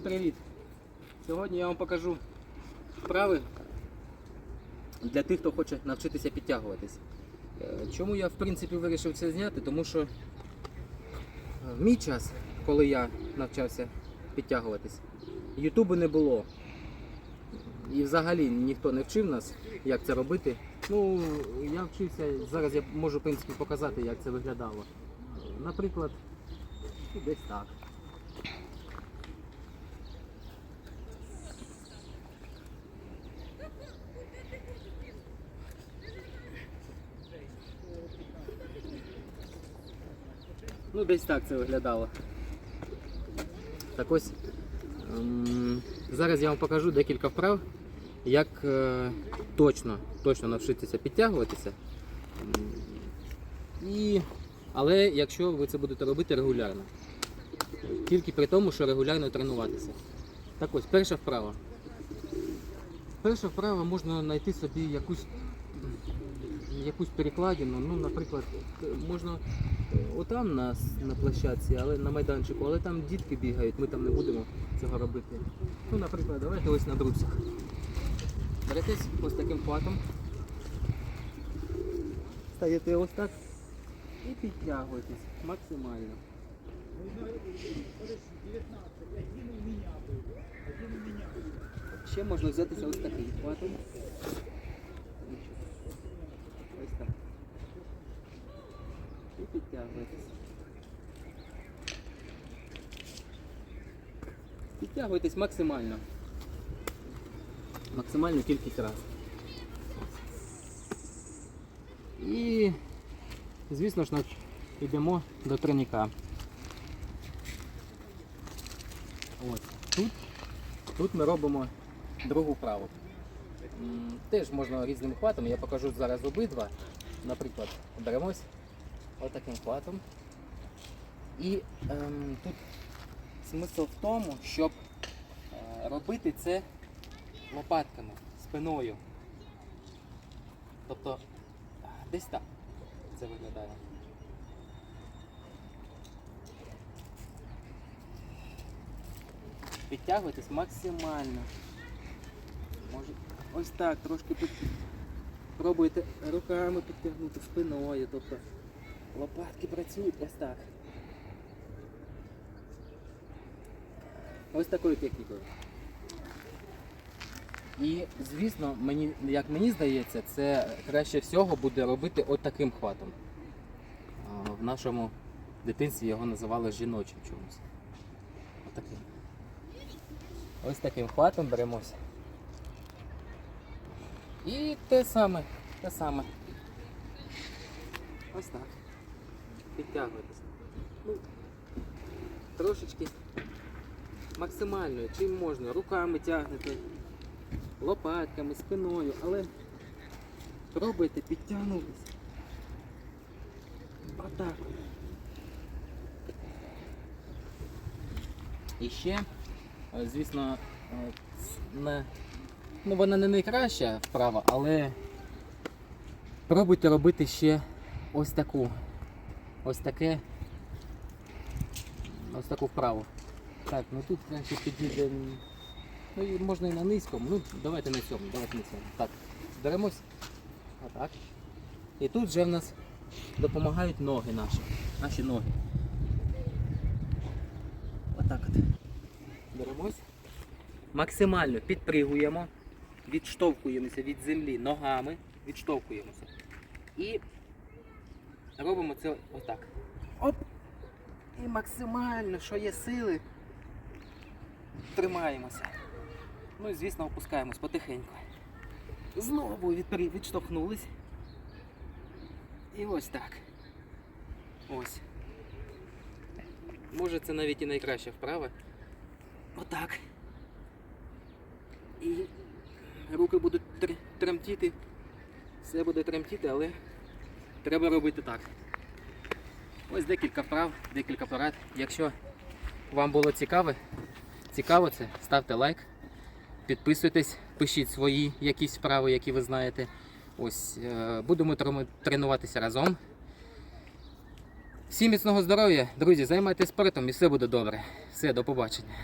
Всім привіт! Сьогодні я вам покажу вправи для тих, хто хоче навчитися підтягуватись. Е, Чому я в принципі вирішив це зняти? Тому що е, в мій час, коли я навчався підтягуватись, Ютубу не було. І взагалі ніхто не вчив нас, як це робити. Ну, я вчився, зараз я можу в принципі показати, як це виглядало. Наприклад, десь так. Ну, десь так це виглядало. Так ось ем, зараз я вам покажу декілька вправ, як е, точно, точно навчитися підтягуватися. Ем, І, але якщо ви це будете робити регулярно. Тільки при тому, що регулярно тренуватися. Так ось, перша вправа. Перша вправа можна знайти собі якусь, якусь перекладину. Ну, наприклад, можна отам на, на площадці, але на майданчику, але там дітки бігають, ми там не будемо цього робити. Ну, наприклад, давайте ось на брусах. Беретесь ось таким хватом. Стаєте ось так і підтягуєтесь максимально. Ще можна взятися ось таким хватом. Ось так. І підтягуєтесь. Підтягуйтесь максимально. Максимальну кількість разів. І, звісно ж, йдемо до тройника. Ось. Тут, тут ми робимо другу вправу. Теж можна різним хватом, я покажу зараз обидва. Наприклад, беремось отаким хватом. І ем, тут смисл в тому, щоб е, робити це лопатками, спиною. Тобто десь так це виглядає. Підтягуйтесь максимально. Може, ось так, трошки під... пробуйте руками підтягнути спиною, тобто лопатки працюють ось так. Ось такою технікою. І, звісно, мені, як мені здається, це краще всього буде робити от таким хватом. В нашому дитинстві його називали жіночим чомусь. Отаким. Ось таким хватом беремося. І те саме, те саме. Ось так. Підтягуйтесь. Ну, трошечки максимально, чим можна. Руками тягнете, лопатками, спиною, але пробуйте підтягнутися. Отак. І ще, е, звісно, е, не, ну вона не найкраща вправа, але пробуйте робити ще ось таку. Ось таке. Ось таку вправу. Так, ну тут краще підійде. Ну і можна і на низькому. Ну, давайте на цьому, давайте на цьому. Так, беремось. Отак. І тут вже в нас допомагають ноги наші. Наші ноги. Отак от. Беремось. Максимально підпригуємо, відштовхуємося від землі ногами, відштовхуємося. І робимо це отак. Оп! І максимально, що є сили, тримаємося. Ну і звісно опускаємось потихеньку. Знову відштовхнулись. І ось так. Ось. Може це навіть і найкраща вправа. Отак. І руки будуть тремтіти. Все буде тремтіти, але треба робити так. Ось декілька вправ, декілька порад. Якщо вам було цікаве, цікаво це, ставте лайк, підписуйтесь, пишіть свої якісь вправи, які ви знаєте. Ось е, будемо тренуватися разом. Всім міцного здоров'я, друзі, займайтесь спортом і все буде добре. Все, до побачення.